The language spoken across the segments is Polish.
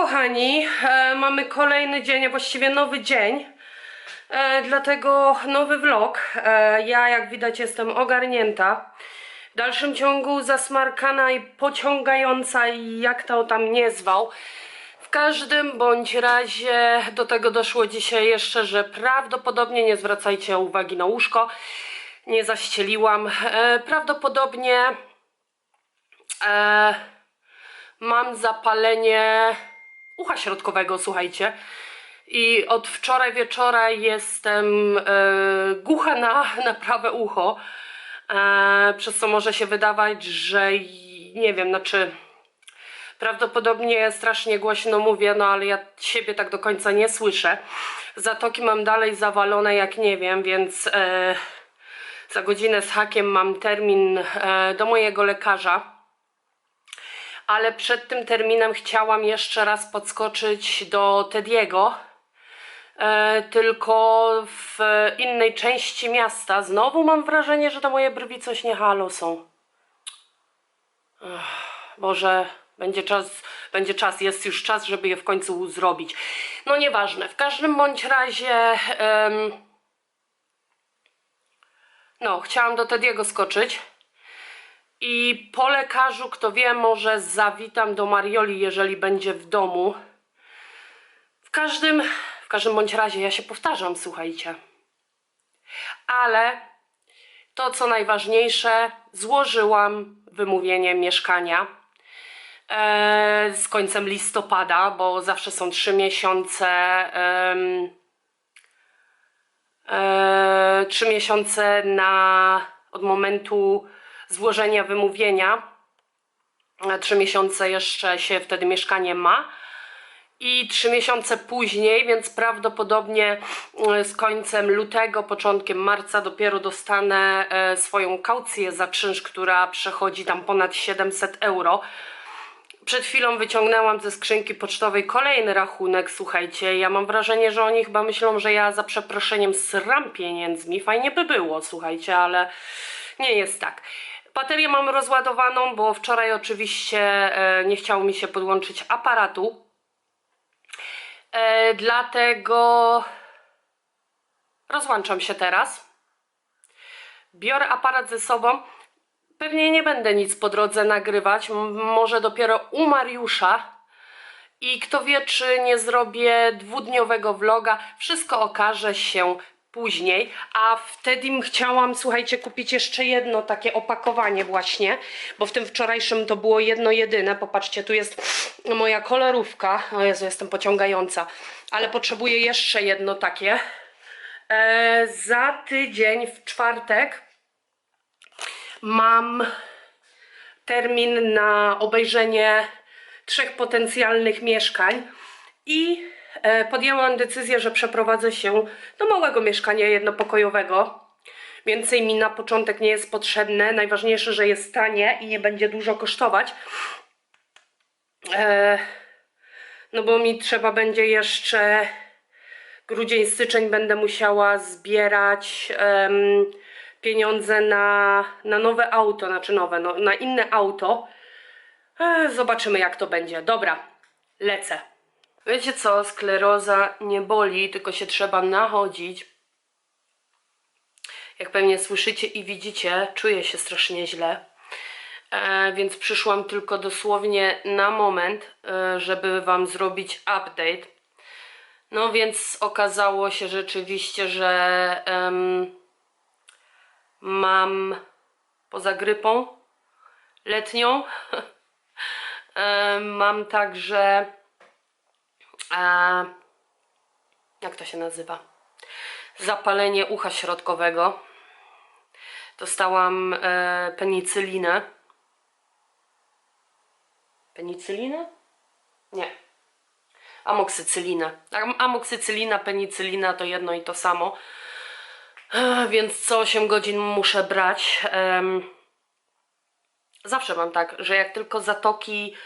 kochani, e, mamy kolejny dzień, a właściwie nowy dzień. E, dlatego nowy vlog. E, ja, jak widać, jestem ogarnięta. W dalszym ciągu zasmarkana i pociągająca, i jak to tam nie zwał. W każdym bądź razie do tego doszło dzisiaj jeszcze, że prawdopodobnie nie zwracajcie uwagi na łóżko. Nie zaścieliłam. E, prawdopodobnie e, mam zapalenie ucha środkowego, słuchajcie. I od wczoraj wieczora jestem e, głucha na, na prawe ucho. E, przez co może się wydawać, że nie wiem, znaczy prawdopodobnie strasznie głośno mówię, no ale ja siebie tak do końca nie słyszę. Zatoki mam dalej zawalone jak nie wiem, więc e, za godzinę z hakiem mam termin do mojego lekarza ale przed tym terminem chciałam jeszcze raz podskoczyć do Tediego, e, tylko w innej części miasta. Znowu mam wrażenie, że te moje brwi coś nie halo są. Boże, będzie czas, będzie czas, jest już czas, żeby je w końcu zrobić. No nieważne, w każdym bądź razie... em, no, chciałam do Tediego skoczyć. I po lekarzu, kto wie, może zawitam do Marioli, jeżeli będzie w domu. W każdym, w każdym bądź razie, ja się powtarzam, słuchajcie. Ale to, co najważniejsze, złożyłam wymówienie mieszkania e, z końcem listopada, bo zawsze są trzy miesiące. e, trzy miesiące na, od momentu złożenia wymówienia. E, Trzy miesiące jeszcze się wtedy mieszkanie ma. I trzy miesiące później, więc prawdopodobnie e, z końcem lutego, początkiem marca dopiero dostanę e, swoją kaucję za czynsz, która przechodzi tam ponad 700 euro. Przed chwilą wyciągnęłam ze skrzynki pocztowej kolejny rachunek. Słuchajcie, ja mam wrażenie, że oni chyba myślą, że ja za przeproszeniem sram pieniędzmi. Fajnie by było, słuchajcie, ale nie jest tak. Baterię mam rozładowaną, bo wczoraj oczywiście e, nie chciało mi się podłączyć aparatu. E, dlatego rozłączam się teraz. Biorę aparat ze sobą. Pewnie nie będę nic po drodze nagrywać. Może dopiero u Mariusza. I kto wie, czy nie zrobię dwudniowego vloga. Wszystko okaże się później. A wtedy chciałam, słuchajcie, kupić jeszcze jedno takie opakowanie właśnie, bo w tym wczorajszym to było jedno jedyne. Popatrzcie, tu jest moja kolorówka. O Jezu, jestem pociągająca. Ale potrzebuję jeszcze jedno takie. E, za tydzień, w czwartek, mam termin na obejrzenie trzech potencjalnych mieszkań i podjęłam decyzję, że przeprowadzę się do małego mieszkania jednopokojowego. Więcej mi na początek nie jest potrzebne. Najważniejsze, że jest tanie i nie będzie dużo kosztować. E, no bo mi trzeba będzie jeszcze grudzień, styczeń będę musiała zbierać pieniądze na, na nowe auto, znaczy nowe, no, na inne auto. E, zobaczymy jak to będzie. Dobra, lecę. Wiecie co, skleroza nie boli, tylko się trzeba nachodzić. Jak pewnie słyszycie i widzicie, czuję się strasznie źle. E, więc przyszłam tylko dosłownie na moment, e, żeby Wam zrobić update. No więc okazało się rzeczywiście, że em, mam poza grypą letnią, em, mam także e, jak to się nazywa? Zapalenie ucha środkowego. Dostałam e, penicylinę. Penicylinę? Nie. Amoksycylinę. Am- Amoksycylina, penicylina to jedno i to samo. E, Więc co 8 godzin muszę brać. Em, Zawsze mam tak, że jak tylko zatoki e,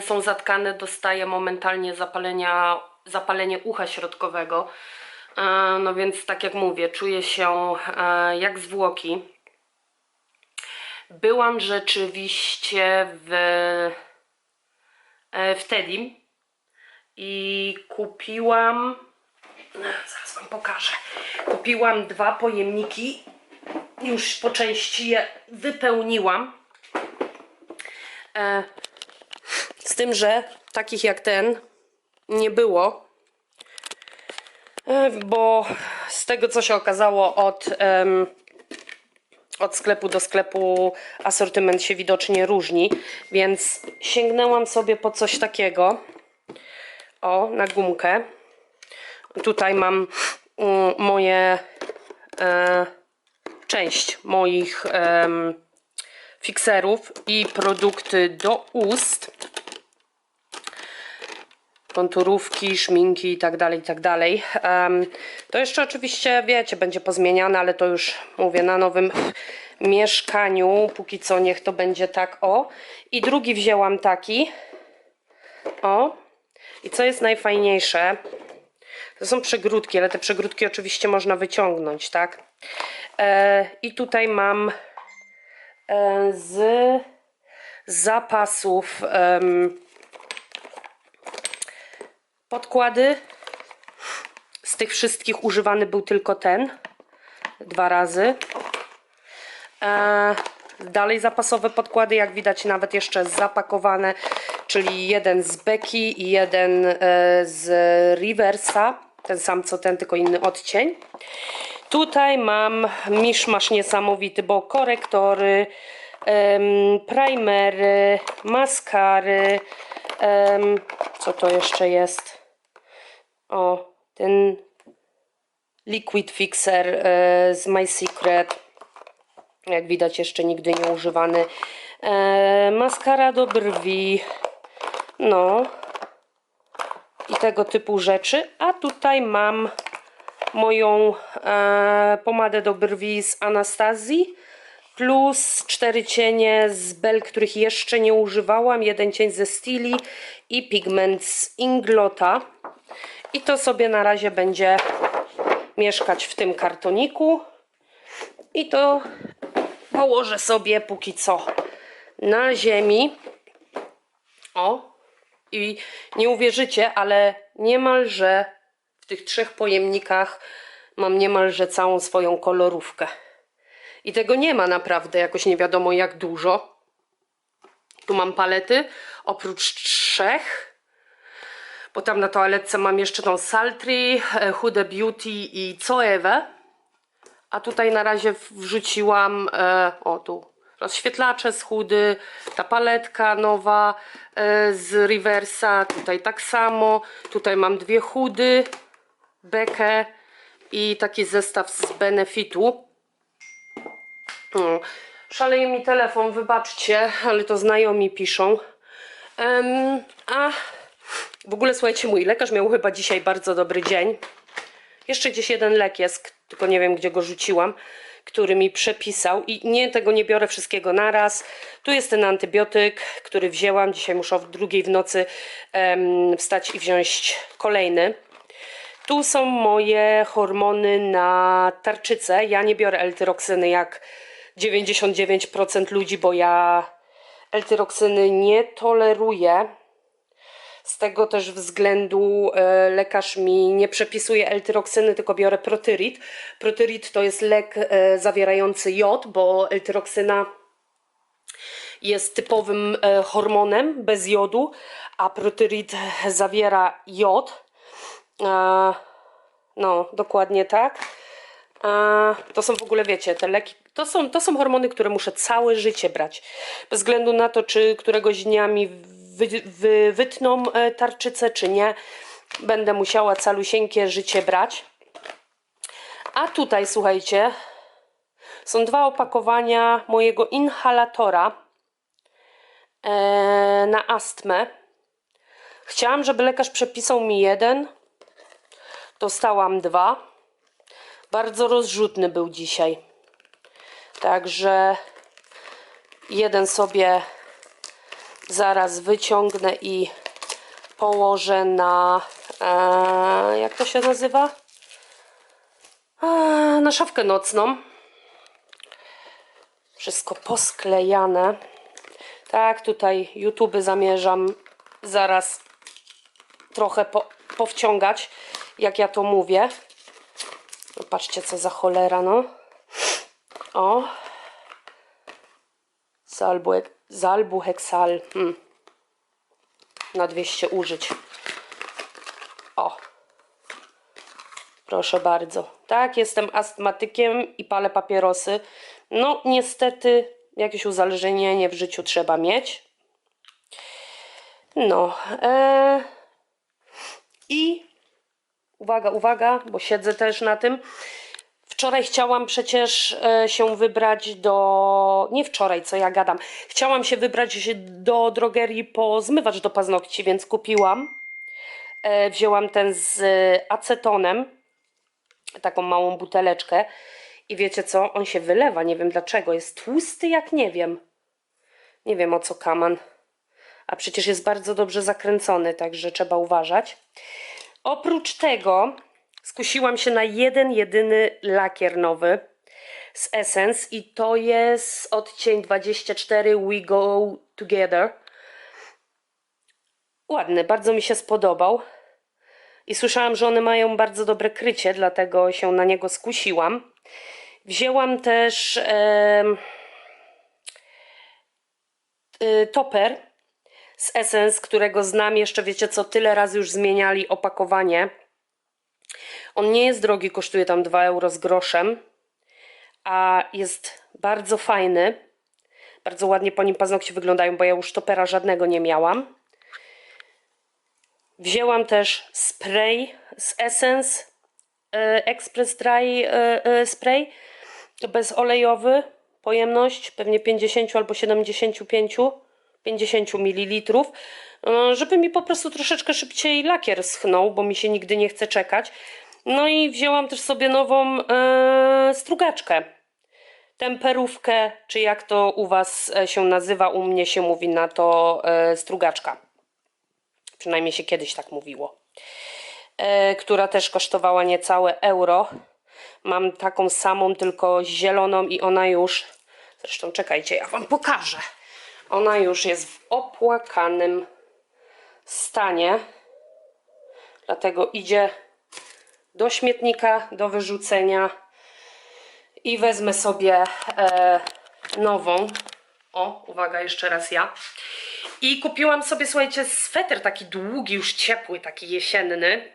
są zatkane, dostaję momentalnie zapalenia, zapalenie ucha środkowego. E, no więc tak jak mówię, czuję się e, jak zwłoki. Byłam rzeczywiście w, e, w i kupiłam, zaraz wam pokażę, kupiłam dwa pojemniki, już po części je wypełniłam. Z tym, że takich jak ten nie było, e, bo z tego co się okazało od, em, od sklepu do sklepu asortyment się widocznie różni, więc sięgnęłam sobie po coś takiego. O, na gumkę. Tutaj mam mm, moje e, część moich em, fikserów i produkty do ust konturówki, szminki i tak dalej, i tak dalej. To jeszcze oczywiście, wiecie, będzie pozmieniane, ale to już mówię na nowym mieszkaniu. Póki co niech to będzie tak, o. I drugi wzięłam taki, o. I co jest najfajniejsze, to są przegródki, ale te przegródki oczywiście można wyciągnąć, tak? E, I tutaj mam e, z zapasów podkłady. Z tych wszystkich używany był tylko ten. Dwa razy. E, dalej zapasowe podkłady, jak widać nawet jeszcze zapakowane, czyli jeden z Becky i jeden e, z Reversa. Ten sam co ten, tylko inny odcień. Tutaj mam miszmasz niesamowity, bo korektory, em, primery, maskary, em, co to jeszcze jest? O, ten liquid fixer e, z My Secret. Jak widać jeszcze nigdy nie używany. E, maskara do brwi. No. I tego typu rzeczy. A tutaj mam moją e, pomadę do brwi z Anastazji plus cztery cienie z Bell, których jeszcze nie używałam, jeden cień ze Stili i pigment z Inglota. I to sobie na razie będzie mieszkać w tym kartoniku. I to położę sobie póki co na ziemi. O, i nie uwierzycie, ale niemalże w tych trzech pojemnikach mam niemalże całą swoją kolorówkę. I tego nie ma naprawdę jakoś nie wiadomo jak dużo. Tu mam palety, oprócz trzech. Bo tam na toaletce mam jeszcze tą Saltry, e, Huda Beauty i Coewę. A tutaj na razie wrzuciłam, e, o tu, rozświetlacze z Hudy, ta paletka nowa e, z Reversa, tutaj tak samo. Tutaj mam dwie Hudy, bekę i taki zestaw z Benefitu. Mm. Szaleje mi telefon, wybaczcie, ale to znajomi piszą. Em, a w ogóle słuchajcie, mój lekarz miał chyba dzisiaj bardzo dobry dzień. Jeszcze gdzieś jeden lek jest, tylko nie wiem gdzie go rzuciłam, który mi przepisał i nie, tego nie biorę wszystkiego naraz. Tu jest ten antybiotyk, który wzięłam. Dzisiaj muszę o drugiej w nocy em, wstać i wziąć kolejny. Tu są moje hormony na tarczycę. Ja nie biorę L-tyroksyny jak 99% ludzi, bo ja L-tyroksyny nie toleruję. Z tego też względu e, lekarz mi nie przepisuje L-tyroksyny, tylko biorę protyrit. Protyrit to jest lek e, zawierający jod, bo L-tyroksyna jest typowym e, hormonem bez jodu, a protyrit zawiera jod. No, dokładnie tak. To są w ogóle, wiecie, te leki, to są, to są hormony, które muszę całe życie brać. Bez względu na to, czy któregoś dnia mi wy, wy, wytną e, tarczycę, czy nie. Będę musiała calusieńkie życie brać. A tutaj, słuchajcie, są dwa opakowania mojego inhalatora e, na astmę. Chciałam, żeby lekarz przepisał mi jeden. Dostałam dwa. Bardzo rozrzutny był dzisiaj. Także jeden sobie zaraz wyciągnę i położę na. E, jak to się nazywa? E, na szafkę nocną. Wszystko posklejane. Tak, tutaj YouTube zamierzam zaraz trochę po, powciągać, jak ja to mówię. No, patrzcie, co za cholera, no. O. Zalbuhek, zalbuheksal. Hmm. Na 200 użyć. O. Proszę bardzo. Tak, jestem astmatykiem i palę papierosy. No, niestety, jakieś uzależnienie w życiu trzeba mieć. No. E... I uwaga, uwaga, bo siedzę też na tym. Wczoraj chciałam przecież e, się wybrać do. Nie wczoraj, co ja gadam. Chciałam się wybrać do drogerii po zmywacz do paznokci, więc kupiłam. E, wzięłam ten z acetonem, taką małą buteleczkę. I wiecie co? On się wylewa, nie wiem dlaczego. Jest tłusty jak nie wiem. Nie wiem o co kaman. A przecież jest bardzo dobrze zakręcony, także trzeba uważać. Oprócz tego skusiłam się na jeden, jedyny lakier nowy z Essence i to jest odcień 24 We Go Together. Ładny, bardzo mi się spodobał. I słyszałam, że one mają bardzo dobre krycie, dlatego się na niego skusiłam. Wzięłam też em, y, toper z Essence, którego znam jeszcze, wiecie co, tyle razy już zmieniali opakowanie. On nie jest drogi, kosztuje tam 2 euro z groszem, a jest bardzo fajny. Bardzo ładnie po nim paznokcie wyglądają, bo ja już topera żadnego nie miałam. Wzięłam też spray z Essence e, Express Dry e, e, Spray. To bezolejowy, pojemność pewnie 50 albo 75, 50 ml. Żeby mi po prostu troszeczkę szybciej lakier schnął, bo mi się nigdy nie chce czekać. No i wzięłam też sobie nową e, strugaczkę. Temperówkę, czy jak to u Was e, się nazywa, u mnie się mówi na to e, strugaczka. Przynajmniej się kiedyś tak mówiło. E, która też kosztowała niecałe euro. Mam taką samą, tylko zieloną i ona już. Zresztą czekajcie, ja Wam pokażę. Ona już jest w opłakanym stanie. Dlatego idzie do śmietnika, do wyrzucenia. I wezmę sobie e, nową. O, uwaga, jeszcze raz ja. I kupiłam sobie, słuchajcie, sweter taki długi, już ciepły, taki jesienny.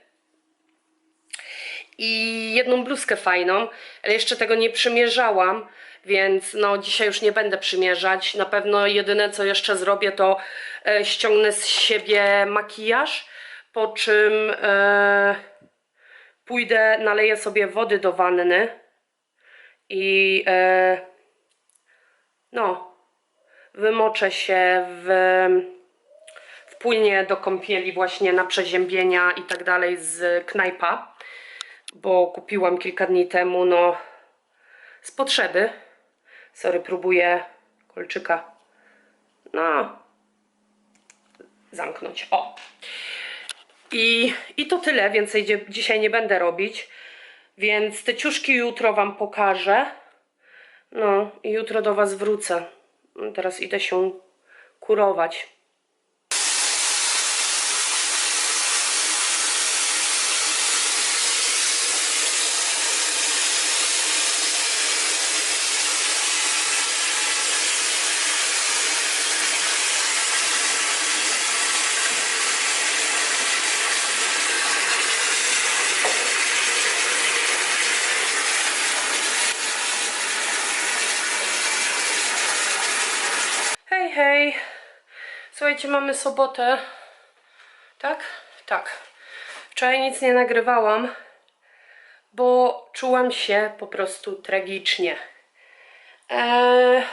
I jedną bluzkę fajną, ale jeszcze tego nie przymierzałam, więc no dzisiaj już nie będę przymierzać. Na pewno jedyne co jeszcze zrobię to e, ściągnę z siebie makijaż, po czym e, pójdę, naleję sobie wody do wanny i e, no, wymoczę się w, w płynie do kąpieli właśnie na przeziębienia i tak dalej z knajpa, bo kupiłam kilka dni temu, no z potrzeby. Sorry, próbuję kolczyka, no, zamknąć, o. I, I to tyle, więcej dzisiaj nie będę robić, więc te ciuszki jutro Wam pokażę. No i jutro do Was wrócę. Teraz idę się kurować. Słuchajcie, mamy sobotę. Tak? Tak. Wczoraj nic nie nagrywałam, bo czułam się po prostu tragicznie. Eee,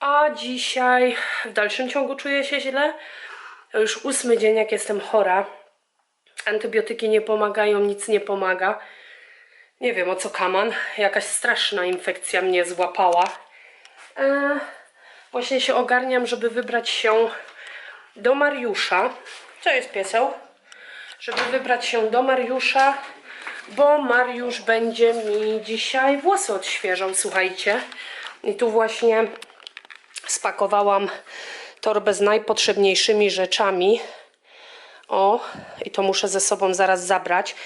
a dzisiaj w dalszym ciągu czuję się źle. Już ósmy dzień, jak jestem chora. Antybiotyki nie pomagają, nic nie pomaga. Nie wiem o co kaman. Jakaś straszna infekcja mnie złapała. E, właśnie się ogarniam, żeby wybrać się do Mariusza. Co jest pieseł? Żeby wybrać się do Mariusza, bo Mariusz będzie mi dzisiaj włosy odświeżał, słuchajcie. I tu właśnie spakowałam torbę z najpotrzebniejszymi rzeczami. O, i to muszę ze sobą zaraz zabrać.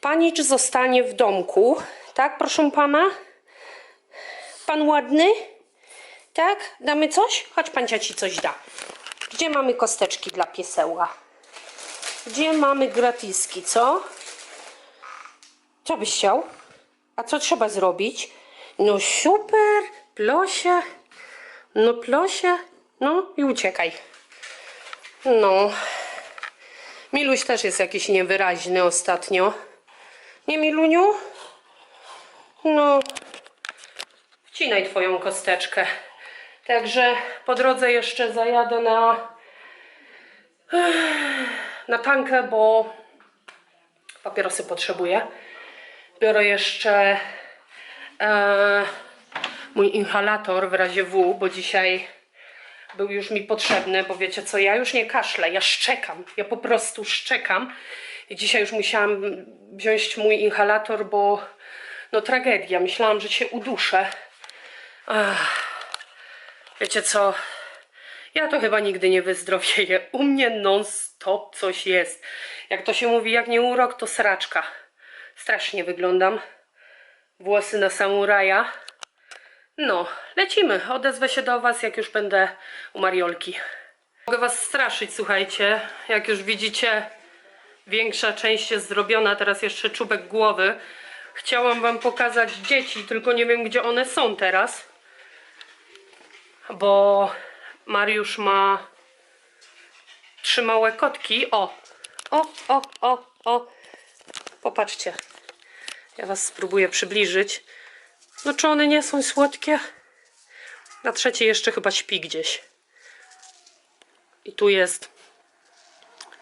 Panicz zostanie w domku, tak, proszę pana? Pan ładny? Tak? Damy coś? Chodź, pancia ci coś da. Gdzie mamy kosteczki dla pieseła? Gdzie mamy gratiski, co? Co byś chciał? A co trzeba zrobić? No super, plosie. No plosie. No i uciekaj. No. Miluś też jest jakiś niewyraźny ostatnio. Nie, Miluniu? No. Wcinaj twoją kosteczkę. Także po drodze jeszcze zajadę na na tankę, bo papierosy potrzebuję. Biorę jeszcze e, mój inhalator w razie W, bo dzisiaj był już mi potrzebny, bo wiecie co, ja już nie kaszlę, ja szczekam, ja po prostu szczekam. I dzisiaj już musiałam wziąć mój inhalator, bo no tragedia, myślałam, że się uduszę. Ach, wiecie co, ja to chyba nigdy nie wyzdrowieję. U mnie non-stop coś jest. Jak to się mówi, jak nie urok, to sraczka. Strasznie wyglądam. Włosy na samuraja. No, lecimy. Odezwę się do Was, jak już będę u Mariolki. Mogę Was straszyć, słuchajcie. Jak już widzicie, większa część jest zrobiona. Teraz jeszcze czubek głowy. Chciałam Wam pokazać dzieci, tylko nie wiem, gdzie one są teraz. Bo Mariusz ma trzy małe kotki. O, o, o, o, o. Popatrzcie. Ja Was spróbuję przybliżyć. No czy one nie są słodkie? Na trzeciej jeszcze chyba śpi gdzieś. I tu jest.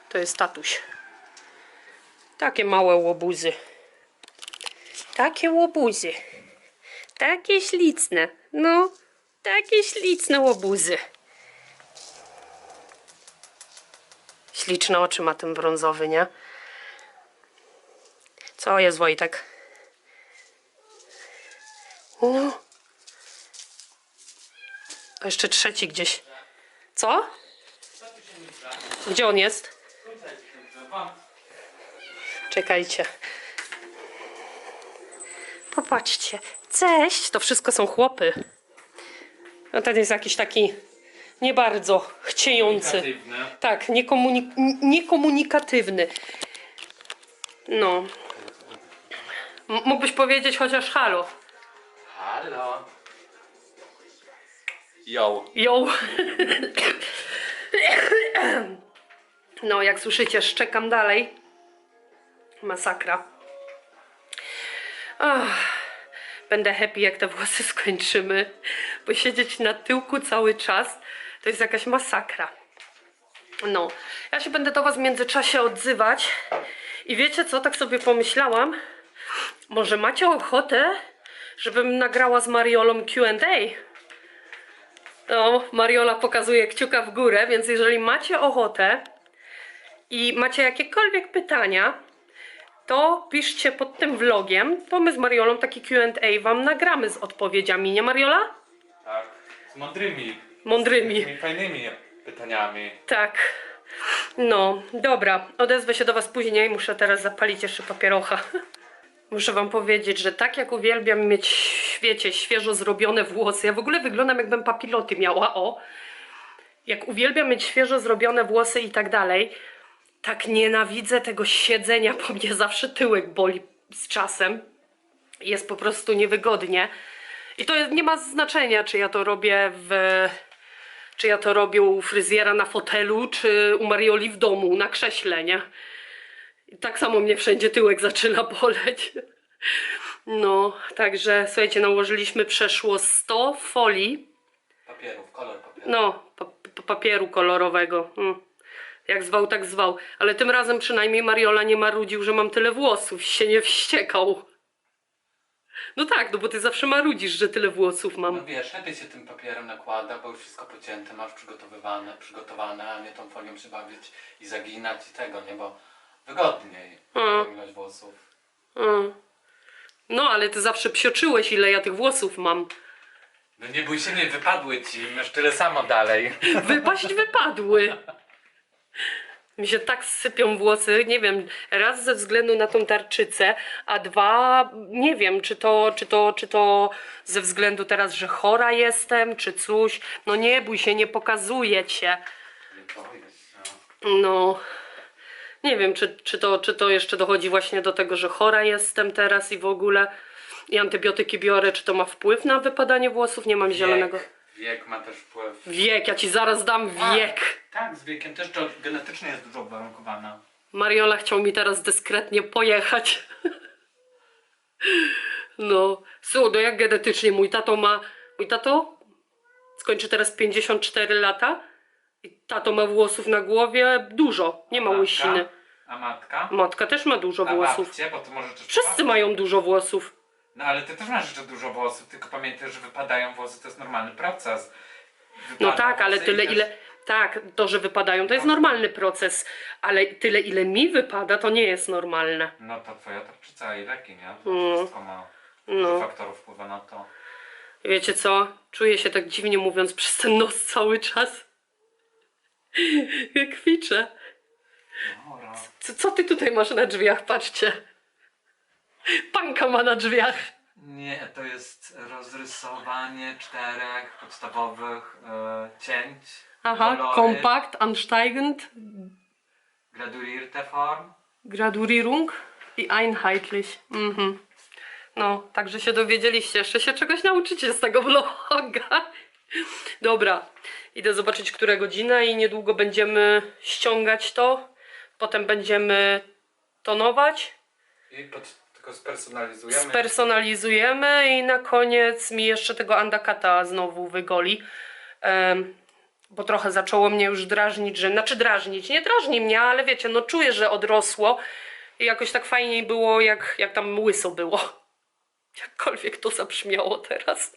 To jest tatuś. Takie małe łobuzy. Takie łobuzy. Takie ślicne. No, takie śliczne łobuzy. Śliczne oczy ma ten brązowy, nie? Co jest Wojtek? No. A jeszcze trzeci gdzieś. Co? Gdzie on jest? Czekajcie. Popatrzcie. Cześć. To wszystko są chłopy. A ten jest jakiś taki nie bardzo chciejący. Tak, niekomuni- n- niekomunikatywny. No. M- mógłbyś powiedzieć chociaż halo. Halo. Yo. Ją. No, jak słyszycie, szczekam dalej. Masakra. Ach, będę happy, jak te włosy skończymy, siedzieć na tyłku cały czas to jest jakaś masakra. No, ja się będę do Was w międzyczasie odzywać. I wiecie co, tak sobie pomyślałam, może macie ochotę, żebym nagrała z Mariolą Q&A? No, Mariola pokazuje kciuka w górę, więc jeżeli macie ochotę i macie jakiekolwiek pytania, to piszcie pod tym vlogiem, to my z Mariolą taki Q&A wam nagramy z odpowiedziami, nie Mariola? Tak. Z mądrymi. Mądrymi. Z takimi fajnymi pytaniami. Tak. No, dobra, odezwę się do was później, muszę teraz zapalić jeszcze papierocha. Muszę wam powiedzieć, że tak jak uwielbiam mieć, wiecie, świeżo zrobione włosy, ja w ogóle wyglądam jakbym papiloty miała, o. Jak uwielbiam mieć świeżo zrobione włosy i tak dalej, tak nienawidzę tego siedzenia, bo mnie zawsze tyłek boli z czasem. Jest po prostu niewygodnie. I to nie ma znaczenia, czy ja to robię w czy ja to robię u fryzjera na fotelu, czy u Marioli w domu, na krześle, nie? I tak samo mnie wszędzie tyłek zaczyna boleć. No, także słuchajcie, nałożyliśmy przeszło 100 folii, Papierów, kolor papieru. no, pa- papieru kolorowego. Mm. Jak zwał, tak zwał. Ale tym razem przynajmniej Mariola nie marudził, że mam tyle włosów, się nie wściekał. No tak, no bo ty zawsze marudzisz, że tyle włosów No mam. wiesz, lepiej się tym papierem nakłada, bo już wszystko pocięte, masz przygotowywane, przygotowane, a nie tą folią się bawić i zaginać i tego, nie? Bo wygodniej pominąć włosów. Mm. No, ale ty zawsze psioczyłeś, ile ja tych włosów mam. No nie bój się, nie wypadły ci, masz tyle samo dalej. Wypaść wypadły. Mi się tak sypią włosy, nie wiem, raz ze względu na tą tarczycę, a dwa, nie wiem, czy to, czy to, czy to ze względu teraz, że chora jestem, czy coś. No nie bój się, nie pokazuję cię. No, nie wiem, czy, czy, to, czy to jeszcze dochodzi właśnie do tego, że chora jestem teraz i w ogóle i antybiotyki biorę, czy to ma wpływ na wypadanie włosów? Nie mam zielonego. Wiek, ma też wpływ. Wiek, ja ci zaraz dam wiek. Tak, z wiekiem też to genetycznie jest dużo uwarunkowana. Mariola chciał mi teraz dyskretnie pojechać. No, słuchaj, no jak genetycznie mój tato ma. Mój tato skończy teraz 54 lata. I tato ma włosów na głowie dużo, nie ma Matka? łysiny. A matka? Matka też ma dużo A włosów. babcie, bo ty może też Wszyscy mają dużo włosów. No ale ty też masz jeszcze dużo włosów, tylko pamiętaj, że wypadają włosy, to jest normalny proces. No Wypada tak, ale tyle też- ile. Tak, to, że wypadają, to jest normalny proces, ale tyle ile mi wypada, to nie jest normalne. No to twoja tarczyca i leki, nie? To Mm. wszystko ma No. faktorów wpływa na to. Wiecie co? Czuję się tak dziwnie mówiąc przez ten nos cały czas. Jak kwiczę. Co, co ty tutaj masz na drzwiach? Patrzcie. Panka ma na drzwiach. Nie, to jest rozrysowanie czterech podstawowych e, cięć. Aha, kolory, kompakt, ansteigend, Gradurierte Form. Gradurierung i einheitlich. Mhm. No, także się dowiedzieliście. Jeszcze się czegoś nauczycie z tego vloga. Dobra, idę zobaczyć, która godzina i niedługo będziemy ściągać to. Potem będziemy tonować, I pod, tylko spersonalizujemy. spersonalizujemy i na koniec mi jeszcze tego andakata znowu wygoli. Bo trochę zaczęło mnie już drażnić, że, znaczy drażnić, nie drażni mnie, ale wiecie, no czuję, że odrosło i jakoś tak fajniej było, jak, jak tam łyso było. Jakkolwiek to zabrzmiało teraz.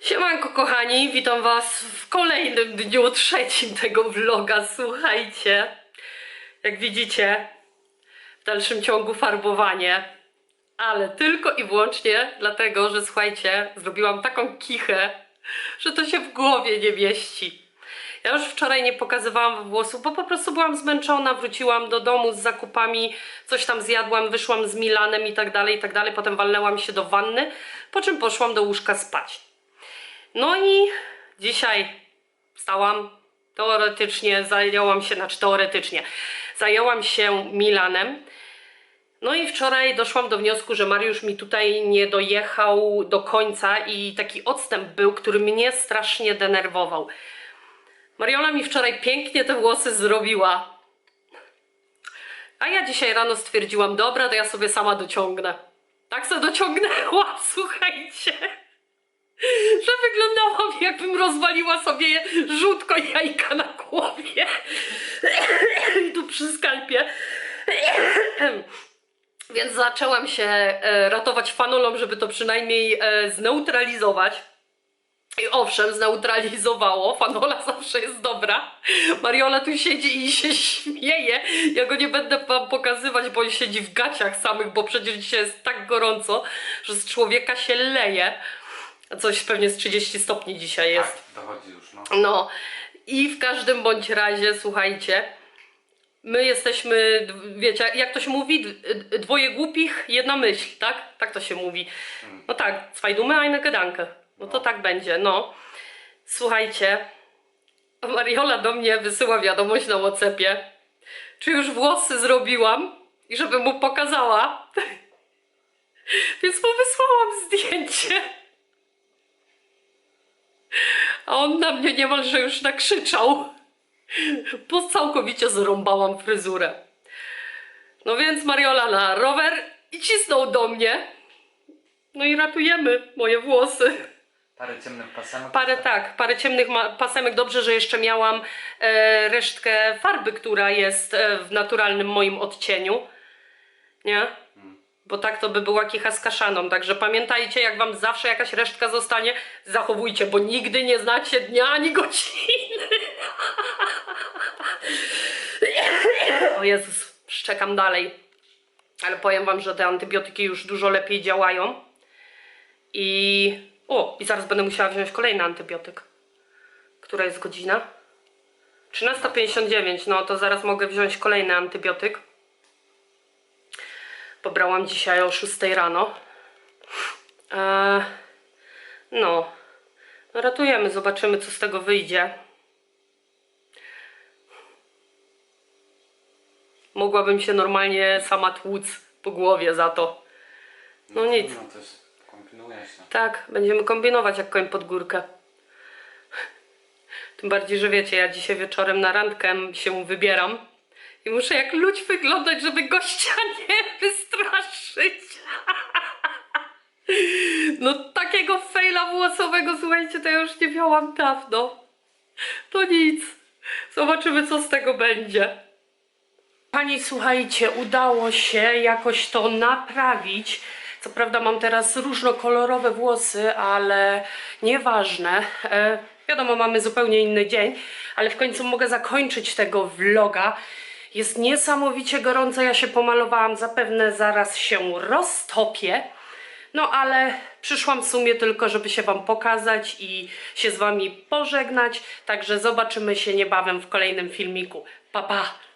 Siemanko kochani, witam was w kolejnym dniu trzecim tego vloga, słuchajcie. Jak widzicie, dalszym ciągu farbowanie, ale tylko i wyłącznie dlatego, że słuchajcie, zrobiłam taką kichę, że to się w głowie nie mieści. Ja już wczoraj nie pokazywałam włosów, bo po prostu byłam zmęczona, wróciłam do domu z zakupami, coś tam zjadłam, wyszłam z Milanem i tak dalej, i tak dalej, potem walnęłam się do wanny, po czym poszłam do łóżka spać. No i dzisiaj wstałam, teoretycznie zajęłam się, znaczy teoretycznie, zajęłam się Milanem. No i wczoraj doszłam do wniosku, że Mariusz mi tutaj nie dojechał do końca i taki odstęp był, który mnie strasznie denerwował. Mariola mi wczoraj pięknie te włosy zrobiła. A ja dzisiaj rano stwierdziłam, dobra, to ja sobie sama dociągnę. Tak sobie dociągnęłam, słuchajcie że wyglądałam jakbym rozwaliła sobie żółtko jajka na głowie. I tu przy skalpie. Więc zaczęłam się e, ratować fanolą, żeby to przynajmniej e, zneutralizować. I owszem, zneutralizowało. Fanola zawsze jest dobra. Mariola tu siedzi i się śmieje. Ja go nie będę wam pokazywać, bo on siedzi w gaciach samych, bo przecież dzisiaj jest tak gorąco, że z człowieka się leje. Coś pewnie z 30 stopni dzisiaj jest. Tak, dochodzi już, no. No i w każdym bądź razie, słuchajcie, my jesteśmy, wiecie, jak to się mówi, dwoje głupich, jedna myśl, tak? Tak to się mówi. No tak, zwei dumme, eine Gedanke. No to No. tak będzie, no. Słuchajcie, Mariola do mnie wysyła wiadomość na Whatsappie, czy już włosy zrobiłam i żeby mu pokazała. Więc mu wysłałam zdjęcie. A on na mnie niemalże już nakrzyczał, bo całkowicie zrąbałam fryzurę. No więc Mariola na rower i cisnął do mnie. No i ratujemy moje włosy. Parę ciemnych pasemek. Parę tak, parę ciemnych pasemek. Dobrze, że jeszcze miałam e, resztkę farby, która jest e, w naturalnym moim odcieniu. Nie? Bo tak to by była kicha z kaszaną. Także pamiętajcie, jak wam zawsze jakaś resztka zostanie, zachowujcie, bo nigdy nie znacie dnia ani godziny. o Jezus, szczekam dalej. Ale powiem wam, że te antybiotyki już dużo lepiej działają. I. O, i zaraz będę musiała wziąć kolejny antybiotyk. Która jest godzina? 13.59, no to zaraz mogę wziąć kolejny antybiotyk. Pobrałam dzisiaj o 6 rano. Eee, no, ratujemy, zobaczymy co z tego wyjdzie. Mogłabym się normalnie sama tłuc po głowie za to. No nic. No kombinuje się. Tak, będziemy kombinować jak koń pod górkę. Tym bardziej, że wiecie, ja dzisiaj wieczorem na randkę się wybieram i muszę jak ludź wyglądać, żeby gościa nie wystraszyć. No takiego fejla włosowego, słuchajcie, to ja już nie miałam dawno. To nic. Zobaczymy, co z tego będzie. Pani, słuchajcie, udało się jakoś to naprawić. Co prawda mam teraz różnokolorowe włosy, ale nieważne. E, wiadomo, mamy zupełnie inny dzień, ale w końcu mogę zakończyć tego vloga. Jest niesamowicie gorąco, ja się pomalowałam, zapewne zaraz się roztopię. No ale przyszłam w sumie tylko, żeby się Wam pokazać i się z Wami pożegnać. Także zobaczymy się niebawem w kolejnym filmiku. Pa, pa!